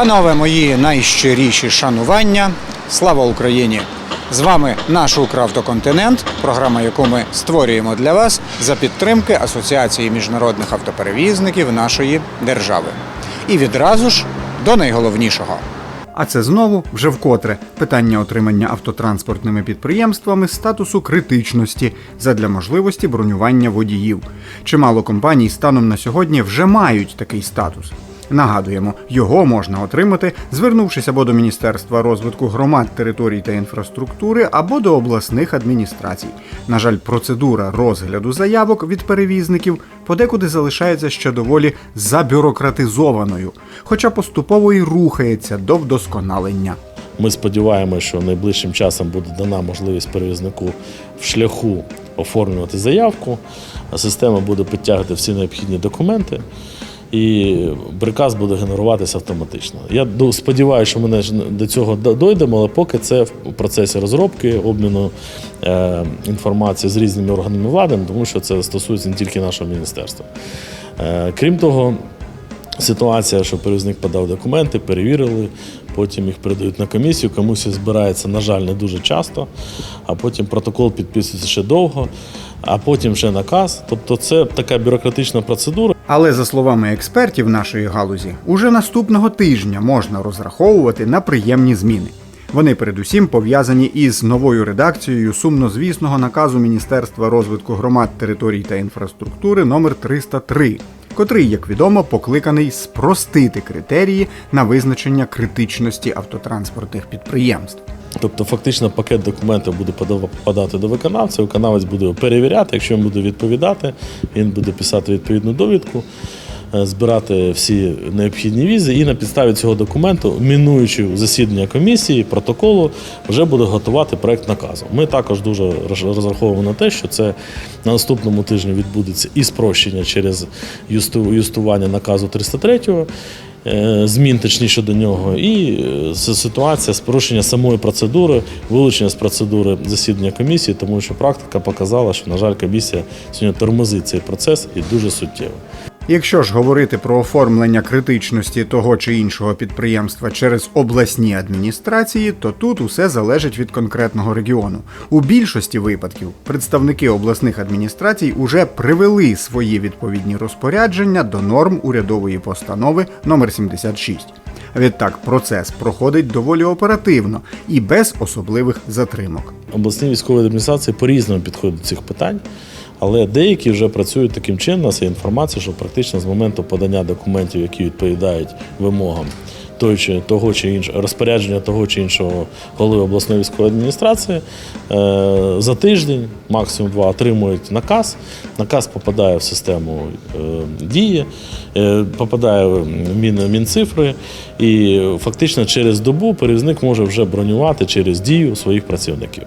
Панове мої найщиріші шанування. Слава Україні! З вами наш Укравтоконтинент, програма, яку ми створюємо для вас за підтримки Асоціації міжнародних автоперевізників нашої держави. І відразу ж до найголовнішого. А це знову вже вкотре питання отримання автотранспортними підприємствами статусу критичності задля можливості бронювання водіїв. Чимало компаній станом на сьогодні вже мають такий статус. Нагадуємо, його можна отримати, звернувшись або до Міністерства розвитку громад, територій та інфраструктури, або до обласних адміністрацій. На жаль, процедура розгляду заявок від перевізників подекуди залишається ще доволі забюрократизованою, хоча поступово і рухається до вдосконалення. Ми сподіваємося, що найближчим часом буде дана можливість перевізнику в шляху оформлювати заявку. Система буде підтягувати всі необхідні документи. І приказ буде генеруватися автоматично. Я сподіваюся, що ми до цього д- дойдемо, але поки це в процесі розробки, обміну е, інформації з різними органами влади, тому що це стосується не тільки нашого міністерства. Е, крім того, Ситуація, що перевізник подав документи, перевірили, потім їх передають на комісію. Комісія збирається, на жаль, не дуже часто, а потім протокол підписується ще довго, а потім ще наказ. Тобто це така бюрократична процедура. Але за словами експертів нашої галузі, уже наступного тижня можна розраховувати на приємні зміни. Вони передусім пов'язані із новою редакцією сумнозвісного наказу Міністерства розвитку громад, територій та інфраструктури номер 303, котрий, як відомо, покликаний спростити критерії на визначення критичності автотранспортних підприємств. Тобто, фактично, пакет документів буде подати до виконавця. Виконавець буде перевіряти. Якщо він буде відповідати, він буде писати відповідну довідку, збирати всі необхідні візи, і на підставі цього документу, мінуючи засідання комісії, протоколу, вже буде готувати проект наказу. Ми також дуже роз- розраховуємо на те, що це на наступному тижні відбудеться і спрощення через юсту- юстування наказу 303 е, змін точніше до нього, і е, ситуація з порушення самої процедури, вилучення з процедури засідання комісії, тому що практика показала, що, на жаль, комісія сьогодні тормозить цей процес і дуже суттєво. Якщо ж говорити про оформлення критичності того чи іншого підприємства через обласні адміністрації, то тут усе залежить від конкретного регіону. У більшості випадків представники обласних адміністрацій уже привели свої відповідні розпорядження до норм урядової постанови номер 76. Відтак процес проходить доволі оперативно і без особливих затримок. Обласні військові адміністрації по-різному підходять до цих питань, але деякі вже працюють таким чином. У нас є інформація, що практично з моменту подання документів, які відповідають вимогам той чи того чи іншого розпорядження того чи іншого голови обласної військової адміністрації, е, за тиждень, максимум два, отримують наказ. Наказ попадає в систему е, дії, е, попадає в мінцифри, і фактично через добу перевізник може вже бронювати через дію своїх працівників.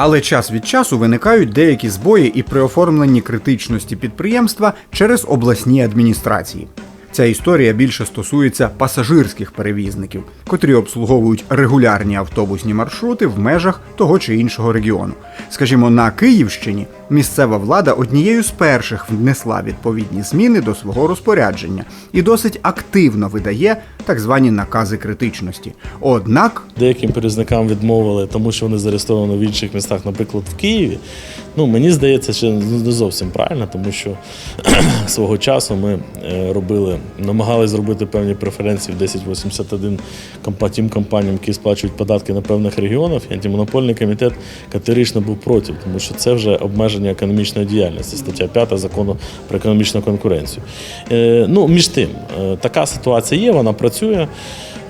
Але час від часу виникають деякі збої і при оформленні критичності підприємства через обласні адміністрації. Ця історія більше стосується пасажирських перевізників, котрі обслуговують регулярні автобусні маршрути в межах того чи іншого регіону. Скажімо, на Київщині місцева влада однією з перших внесла відповідні зміни до свого розпорядження і досить активно видає так звані накази критичності. Однак Деяким перевізникам відмовили, тому що вони зареєстровані в інших містах, наприклад, в Києві. Ну, мені здається, що не зовсім правильно, тому що свого часу ми е, робили, намагалися зробити певні преференції в 1081 компа- тим компаніям, які сплачують податки на певних регіонах. І антимонопольний комітет категорично був проти, тому що це вже обмеження економічної діяльності, стаття 5 закону про економічну конкуренцію. Е, ну, між тим, е, така ситуація є, вона працює.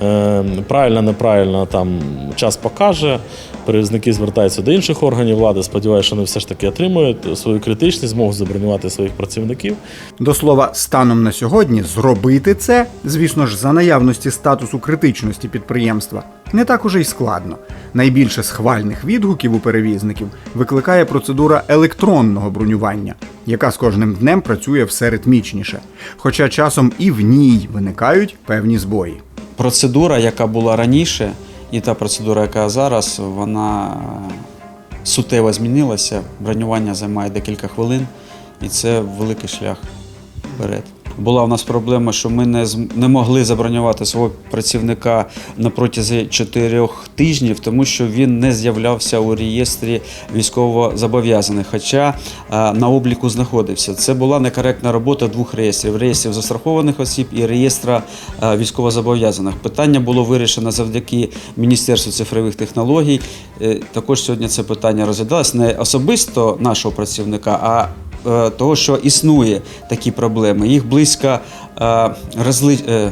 Е, Правильно, неправильно, там час покаже. Перевізники звертаються до інших органів влади. Сподіваюся, що вони все ж таки отримують свою критичність, зможуть забронювати своїх працівників. До слова, станом на сьогодні зробити це, звісно ж, за наявності статусу критичності підприємства, не так уже й складно. Найбільше схвальних відгуків у перевізників викликає процедура електронного бронювання, яка з кожним днем працює все ритмічніше. Хоча часом і в ній виникають певні збої. Процедура, яка була раніше, і та процедура, яка зараз, вона суттєво змінилася. Бронювання займає декілька хвилин, і це великий шлях вперед. Була у нас проблема, що ми не, не могли забронювати свого працівника на протязі чотирьох тижнів, тому що він не з'являвся у реєстрі військовозобов'язаних, хоча е, на обліку знаходився. Це була некоректна робота двох реєстрів: реєстрів застрахованих осіб і реєстра е, військовозобов'язаних. Питання було вирішено завдяки Міністерству цифрових технологій. Е, Також сьогодні це питання розглядалось не особисто нашого працівника, а того, що існує такі проблеми. Їх близько е, розли... е,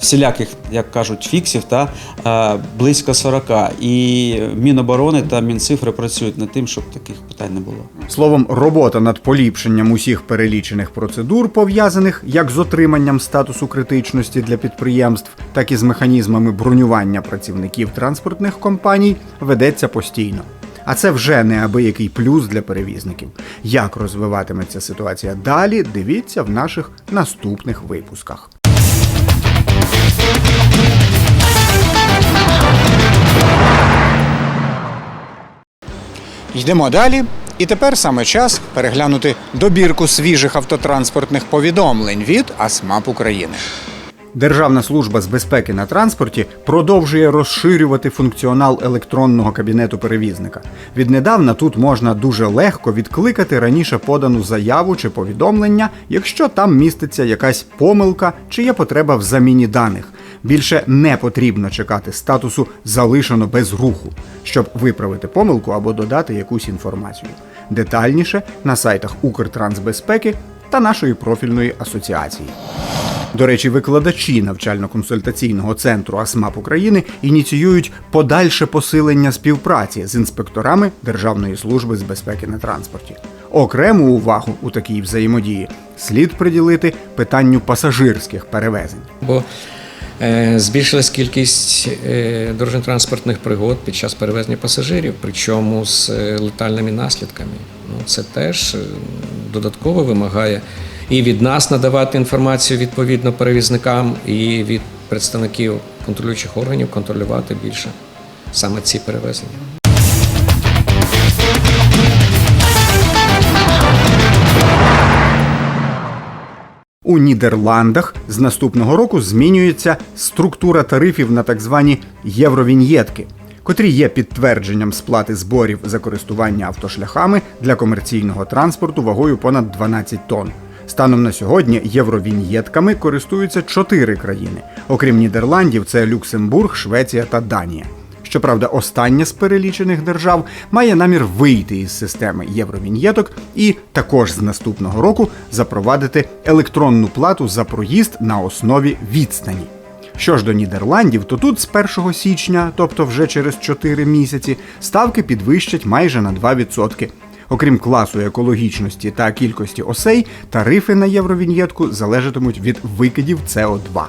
всіляких, як кажуть, фіксів та е, близько 40. І Міноборони та Мінцифри працюють над тим, щоб таких питань не було. Словом, робота над поліпшенням усіх перелічених процедур, пов'язаних як з отриманням статусу критичності для підприємств, так і з механізмами бронювання працівників транспортних компаній, ведеться постійно. А це вже неабиякий плюс для перевізників. Як розвиватиметься ситуація далі, дивіться в наших наступних випусках. Йдемо далі. І тепер саме час переглянути добірку свіжих автотранспортних повідомлень від АСМАП України. Державна служба з безпеки на транспорті продовжує розширювати функціонал електронного кабінету перевізника. Віднедавна тут можна дуже легко відкликати раніше подану заяву чи повідомлення, якщо там міститься якась помилка чи є потреба в заміні даних. Більше не потрібно чекати статусу залишено без руху, щоб виправити помилку або додати якусь інформацію. Детальніше на сайтах Укртрансбезпеки та нашої профільної асоціації. До речі, викладачі навчально-консультаційного центру АСМАП України ініціюють подальше посилення співпраці з інспекторами Державної служби з безпеки на транспорті. Окрему увагу у такій взаємодії слід приділити питанню пасажирських перевезень. бо е, збільшилась кількість е, дорожньо-транспортних пригод під час перевезення пасажирів, причому з е, летальними наслідками. Ну, це теж додатково вимагає і від нас надавати інформацію відповідно перевізникам, і від представників контролюючих органів контролювати більше саме ці перевезення. У Нідерландах з наступного року змінюється структура тарифів на так звані євровіньєтки, котрі є підтвердженням сплати зборів за користування автошляхами для комерційного транспорту вагою понад 12 тонн. Станом на сьогодні євровіньєтками користуються чотири країни. Окрім Нідерландів, це Люксембург, Швеція та Данія. Щоправда, остання з перелічених держав має намір вийти із системи євровіньєток і також з наступного року запровадити електронну плату за проїзд на основі відстані. Що ж до Нідерландів, то тут з 1 січня, тобто вже через 4 місяці, ставки підвищать майже на 2%. Окрім класу екологічності та кількості осей, тарифи на євровіньєтку залежатимуть від викидів СО2.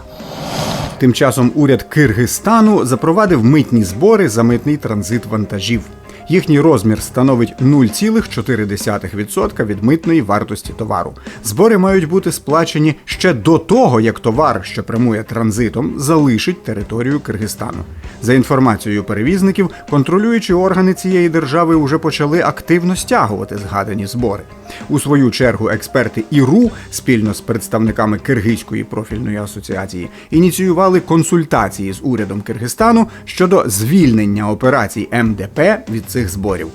Тим часом уряд Киргизстану запровадив митні збори за митний транзит вантажів. Їхній розмір становить 0,4% від митної вартості товару. Збори мають бути сплачені ще до того, як товар, що прямує транзитом, залишить територію Киргизстану. За інформацією перевізників, контролюючі органи цієї держави вже почали активно стягувати згадані збори. У свою чергу експерти ІРУ спільно з представниками Киргизької профільної асоціації ініціювали консультації з урядом Киргизстану щодо звільнення операцій МДП від цих зборів.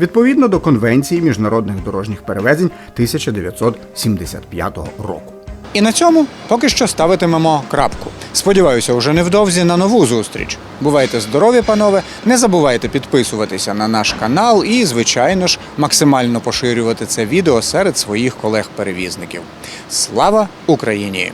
Відповідно до Конвенції міжнародних дорожніх перевезень 1975 року. І на цьому поки що ставитимемо крапку. Сподіваюся, уже невдовзі на нову зустріч. Бувайте здорові, панове! Не забувайте підписуватися на наш канал і, звичайно ж, максимально поширювати це відео серед своїх колег-перевізників. Слава Україні!